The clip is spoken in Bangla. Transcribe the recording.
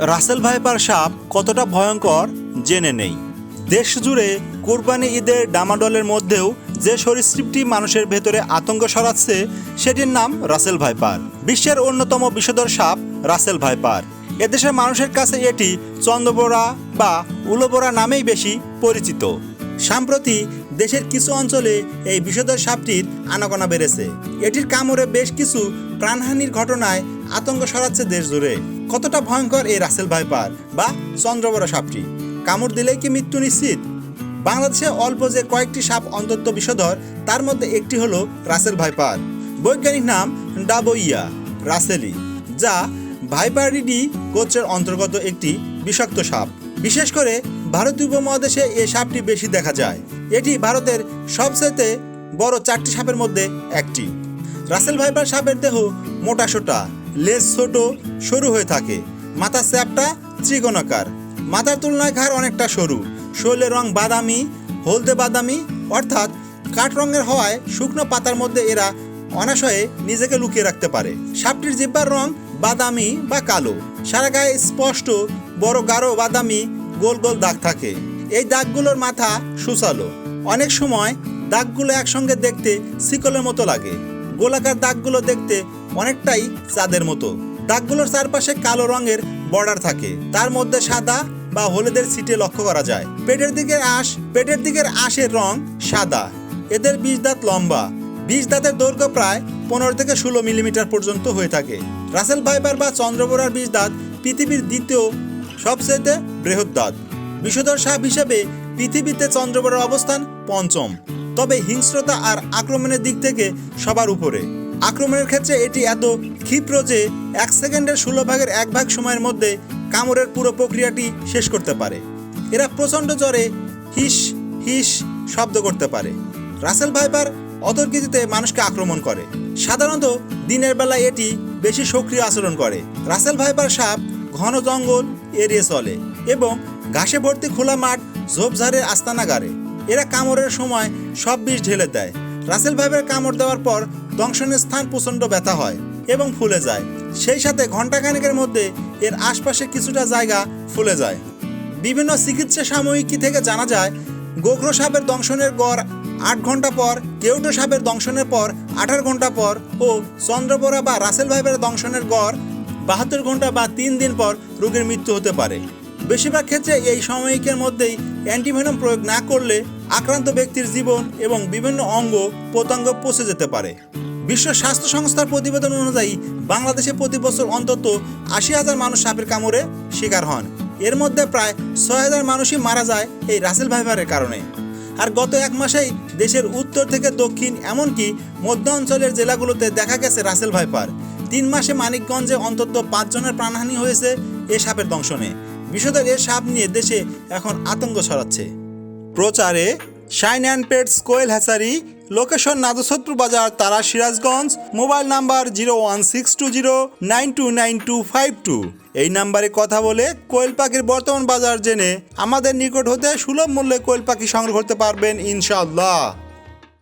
রাসেল ভাইপার সাপ কতটা ভয়ঙ্কর জেনে নেই। দেশ জুড়ে কোরবানি ঈদের ডামাডলের মধ্যেও যে সরীসৃপটি মানুষের ভেতরে আতঙ্ক সরাচ্ছে সেটির নাম রাসেল ভাইপার। বিশ্বের অন্যতম বিষধর সাপ রাসেল ভাইপার। এদেশের মানুষের কাছে এটি চন্দ্রবোরা বা উলোবোরা নামেই বেশি পরিচিত। সম্প্রতি দেশের কিছু অঞ্চলে এই বিষধর সাপটির আনাগোনা বেড়েছে। এটির কামড়ে বেশ কিছু প্রাণহানির ঘটনায় আতঙ্ক ছড়াচ্ছে দেশ জুড়ে। কতটা ভয়ঙ্কর এই রাসেল ভাইপার বা চন্দ্রবড়া সাপটি? কামড় দিলেই কি মৃত্যু নিশ্চিত? বাংলাদেশে অল্প যে কয়েকটি সাপ অন্তত বিষধর, তার মধ্যে একটি হলো রাসেল ভাইপার। বৈজ্ঞানিক নাম ডাবইয়া রাসেলি, যা ভাইপারিডি গোত্রের অন্তর্গত একটি বিষাক্ত সাপ। বিশেষ করে ভারতীয় উপমহাদেশে এই সাপটি বেশি দেখা যায়। এটি ভারতের সবচেয়ে বড় চারটি সাপের মধ্যে একটি। রাসেল ভাইপার সাপের দেহ মোটা সোটা। লেজ ছোট, সরু হয়ে থাকে। মাথা চ্যাপটা ত্রিকোণাকার। মাথার তুলনায় ঘাড় অনেকটা সরু। শরীরের রং বাদামি, হলদে বাদামি, অর্থাৎ কাঠ রঙের হওয়ায় শুকনো পাতার মধ্যে এরা অনাশয়ে নিজেকে লুকিয়ে রাখতে পারে। সাপটির জিব্বার রং বাদামি বা কালো। সারা গায়ে স্পষ্ট, বড়, গাঢ়, বাদামি, গোল গোল দাগ থাকে। এই দাগগুলোর মাথা সুচালো। অনেক সময় দাগগুলো একসঙ্গে দেখতে শিকলের মতো লাগে। গোলাকার দাগগুলো দেখতে অনেকটাই চাঁদের মতো। দাগগুলোর চারপাশে কালো রঙের বর্ডার থাকে। তার মধ্যে সাদা বা হলুদের সিটে লক্ষ্য করা যায়। পেটের দিকের আঁশ, পেটের দিকের আঁশের রং সাদা। এদের বিষ দাঁত লম্বা। বিষ দাঁতের দৈর্ঘ্য প্রায় পনেরো থেকে ষোলো মিলিমিটার পর্যন্ত হয়ে থাকে। রাসেল ভাইপার বা চন্দ্রবোরার বিষ দাঁত পৃথিবীর দ্বিতীয় সবচেয়ে বৃহৎ দাঁত। বিষধর সাপ হিসেবে পৃথিবীতে চন্দ্রবোরার অবস্থান পঞ্চম। তবে হিংস্রতা আর আক্রমণের দিক থেকে সবার উপরে। আক্রমণের ক্ষেত্রে এটি এত ক্ষিপ্র যে এক সেকেন্ডের ষোলো ভাগের এক ভাগ সময়ের মধ্যে কামড়ের পুরো প্রক্রিয়াটি শেষ করতে পারে। এরা প্রচণ্ড জ্বরে হিস হিস শব্দ করতে পারে। রাসেল ভাইপার অতর্কিতিতে মানুষকে আক্রমণ করে। সাধারণত দিনের বেলায় এটি বেশি সক্রিয় আচরণ করে। রাসেল ভাইপার সাপ ঘন জঙ্গল এড়িয়ে চলে এবং ঘাসে ভর্তি খোলা মাঠ ঝোপঝাড়ের আস্তানা গাড়ে। এরা কামড়ের সময় সব বিষ ঢেলে দেয়। রাসেল ভাইবের কামড় দেওয়ার পর দংশনের স্থান প্রচণ্ড ব্যথা হয় এবং ফুলে যায়। সেই সাথে ঘণ্টাখানেকের মধ্যে এর আশপাশে কিছুটা জায়গা ফুলে যায়। বিভিন্ন চিকিৎসা সাময়িকী থেকে জানা যায় গোগ্র সাপের দংশনের গড় আট ঘণ্টা পর, কেউটো সাপের দংশনের পর আঠারো ঘণ্টা পর ও চন্দ্রপোরা বা রাসেল ভাইপের দংশনের গড় বাহাত্তর ঘণ্টা বা তিন দিন পর রোগীর মৃত্যু হতে পারে। বেশিরভাগ ক্ষেত্রে এই সাময়িকের মধ্যেই অ্যান্টিভেনম প্রয়োগ না করলে আক্রান্ত ব্যক্তির জীবন এবং বিভিন্ন অঙ্গ প্রত্যঙ্গ পচে যেতে পারে। বিশ্ব স্বাস্থ্য সংস্থার প্রতিবেদন অনুযায়ী বাংলাদেশে প্রতি বছর অন্তত আশি হাজার মানুষ সাপের কামড়ে শিকার হন। এর মধ্যে প্রায় ছয় হাজার মানুষই মারা যায় এই রাসেল ভাইভারের কারণে। আর গত এক মাসেই দেশের উত্তর থেকে দক্ষিণ এমনকি মধ্য অঞ্চলের জেলাগুলোতে দেখা গেছে রাসেল ভাইপার। তিন মাসে মানিকগঞ্জে অন্তত পাঁচজনের প্রাণহানি হয়েছে এ সাপের দংশনে। বিষধর সাপ নিয়ে দেশে এখন আতঙ্ক ছড়াচ্ছে। প্রচারে Shine and Pets Koel hatchery, location Nadusatra Bazar, তারা Sirajganj, mobile number zero one six two zero nine two nine two five two. এই নাম্বারে কথা বলে কোয়েল পাখির বর্তমান বাজার জেনে আমাদের নিকট হতে সুলভ মূল্যে কোয়েল পাখি সংগ্রহ করতে পারবেন ইনশাআল্লাহ।